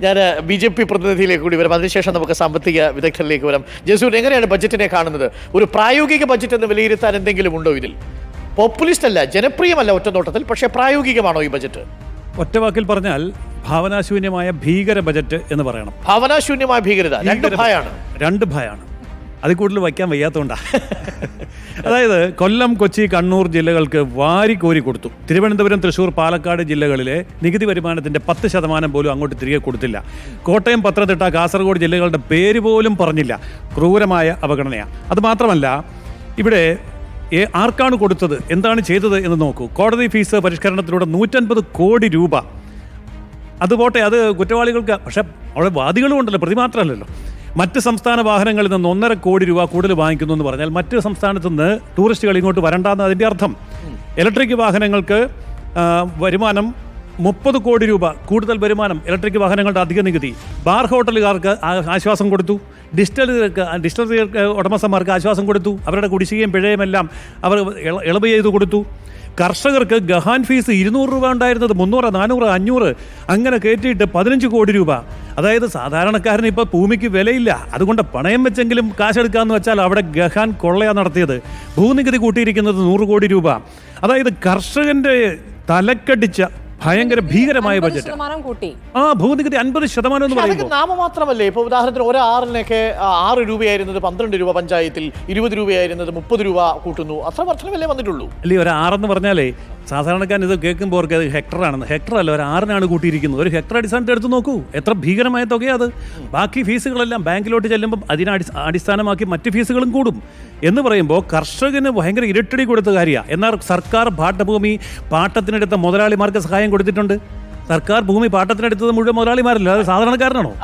ഞാൻ B J P പ്രതിനിധിയിലേക്ക് കൂടി വരാം. അതിനുശേഷം നമുക്ക് സാമ്പത്തിക വിദഗ്ധരിലേക്ക് വരാം. ജസൂർ എങ്ങനെയാണ് ബജറ്റിനെ കാണുന്നത്? ഒരു പ്രായോഗിക ബജറ്റ് എന്ന് വിലയിരുത്താൻ എന്തെങ്കിലും ഉണ്ടോ ഇതിൽ? പോപ്പുലിസ്റ്റ് അല്ല ജനപ്രിയമല്ല ഒറ്റനോട്ടത്തിൽ പക്ഷേ പ്രായോഗികമാണോ ഈ ബജറ്റ് ഒറ്റവാക്കിൽ പറഞ്ഞാൽ ഭാവനാശൂന്യമായ ഭീകര ബജറ്റ് എന്ന് പറയണം. ഭാവനാശൂന്യമായ ഭീകരത രണ്ട് ഭയാണ്. രണ്ട് ഭയാണ്. അതിൽ കൂടുതൽ വയ്ക്കാൻ വയ്യാത്തതുകൊണ്ടാ അതായത് കൊല്ലം കൊച്ചി കണ്ണൂർ ജില്ലകൾക്ക് വാരി കോരി കൊടുത്തു. തിരുവനന്തപുരം തൃശൂർ പാലക്കാട് ജില്ലകളിലെ നികുതി വരുമാനത്തിന്റെ പത്ത് ശതമാനം പോലും അങ്ങോട്ട് തിരികെ കൊടുത്തില്ല. കോട്ടയം പത്തനംതിട്ട കാസർഗോഡ് ജില്ലകളുടെ പേര് പോലും പറഞ്ഞില്ല. ക്രൂരമായ അവഗണനയാണ് അതുമാത്രമല്ല ഇവിടെ ആർക്കാണ് കൊടുത്തത്? എന്താണ് ചെയ്തത് എന്ന് നോക്കൂ. കോടതി ഫീസ് പരിഷ്കരണത്തിലൂടെ നൂറ്റൻപത് കോടി രൂപ. അത് പോട്ടെ അത് കുറ്റവാളികൾക്ക് പക്ഷെ അവിടെ വാദികളും ഉണ്ടല്ലോ പ്രതി മാത്രമല്ലല്ലോ. മറ്റ് സംസ്ഥാന വാഹനങ്ങളിൽ നിന്ന് ഒന്നര കോടി രൂപ കൂടുതൽ വാങ്ങിക്കുന്നു എന്ന് പറഞ്ഞാൽ മറ്റ് സംസ്ഥാനത്ത് നിന്ന് ടൂറിസ്റ്റുകൾ ഇങ്ങോട്ട് വരണ്ടെന്ന് അതിന്റെ അർത്ഥം. ഇലക്ട്രിക് വാഹനങ്ങൾക്ക് വരുമാനം മുപ്പത് കോടി രൂപ കൂടുതൽ വരുമാനം ഇലക്ട്രിക് വാഹനങ്ങളുടെ അധിക നികുതി. ബാർ ഹോട്ടലുകാർക്ക് ആശ്വാസം കൊടുത്തു. ഡിസ്റ്റലറികൾക്ക് ഡിസ്റ്റലറി ഉടമസ്ഥന്മാർക്ക് ആശ്വാസം കൊടുത്തു. അവരുടെ കുടിശ്ശികയും പിഴയും എല്ലാം അവർ ഇളവ് ചെയ്തു കൊടുത്തു. കർഷകർക്ക് ഗഹാൻ ഫീസ് ഇരുന്നൂറ് രൂപ ഉണ്ടായിരുന്നത് മുന്നൂറ് നാനൂറ് അഞ്ഞൂറ്. അങ്ങനെ കയറ്റിയിട്ട് പതിനഞ്ച് കോടി രൂപ. അതായത് സാധാരണക്കാരന് ഇപ്പോൾ ഭൂമിക്ക് വിലയില്ല. അതുകൊണ്ട് പണയം വെച്ചെങ്കിലും കാശെടുക്കാമെന്ന് വെച്ചാൽ അവിടെ ഗഹാൻ കൊള്ളയാണ് നടത്തിയത്. ഭൂനികുതി കൂട്ടിയിരിക്കുന്നത് നൂറ് കോടി രൂപ. അതായത് കർഷകന്റെ തലക്കടിച്ച ഭയങ്കര ഭീകരമായ ബജറ്റ് കൂട്ടി. ആ ഭൂനികുതി അൻപത് ശതമാനം എന്ന് പറയുന്നത് നാമമാത്രമല്ലേ? ഇപ്പോൾ ഉദാഹരണത്തിന് ഒരാറിനൊക്കെ ആറ് രൂപയായിരുന്നത് പന്ത്രണ്ട് രൂപ പഞ്ചായത്തിൽ ഇരുപത് രൂപയായിരുന്നത് മുപ്പത് രൂപ കൂട്ടുന്നു. അത്ര വർധനമല്ലേ വന്നിട്ടുള്ളൂ? അല്ലേ ഒരു ആറെന്ന് പറഞ്ഞാലേ സാധാരണക്കാരൻ ഇത് കേൾക്കുമ്പോൾ അവർക്ക് അത് ഹെക്ടറാണെന്ന് ഹെക്ടർ അല്ല ഒരു ആറിനാണ് കൂട്ടിയിരിക്കുന്നത്. ഒരു ഹെക്ടർ അടിസ്ഥാനത്തിൽ എടുത്ത് നോക്കൂ. എത്ര ഭീകരമായ തുകയാണ് അത്. ബാക്കി ഫീസുകളെല്ലാം ബാങ്കിലോട്ട് ചെല്ലുമ്പോൾ അതിനെ അടി- അടിസ്ഥാനമാക്കി മറ്റ് ഫീസുകളും കൂടും. എന്ന് പറയുമ്പോൾ കർഷകന് ഭയങ്കര ഇരട്ടടി കൊടുത്ത കാര്യമാണ് എന്നാൽ സർക്കാർ പാട്ടഭൂമി പാട്ടത്തിനെടുത്ത മുതലാളിമാർക്ക് സഹായം കൊടുത്തിട്ടുണ്ട്. സർക്കാർ ഭൂമി പാട്ടത്തിനെടുത്തത് മുഴുവൻ മുതലാളിമാരല്ല? അത് സാധാരണക്കാരനാണോ?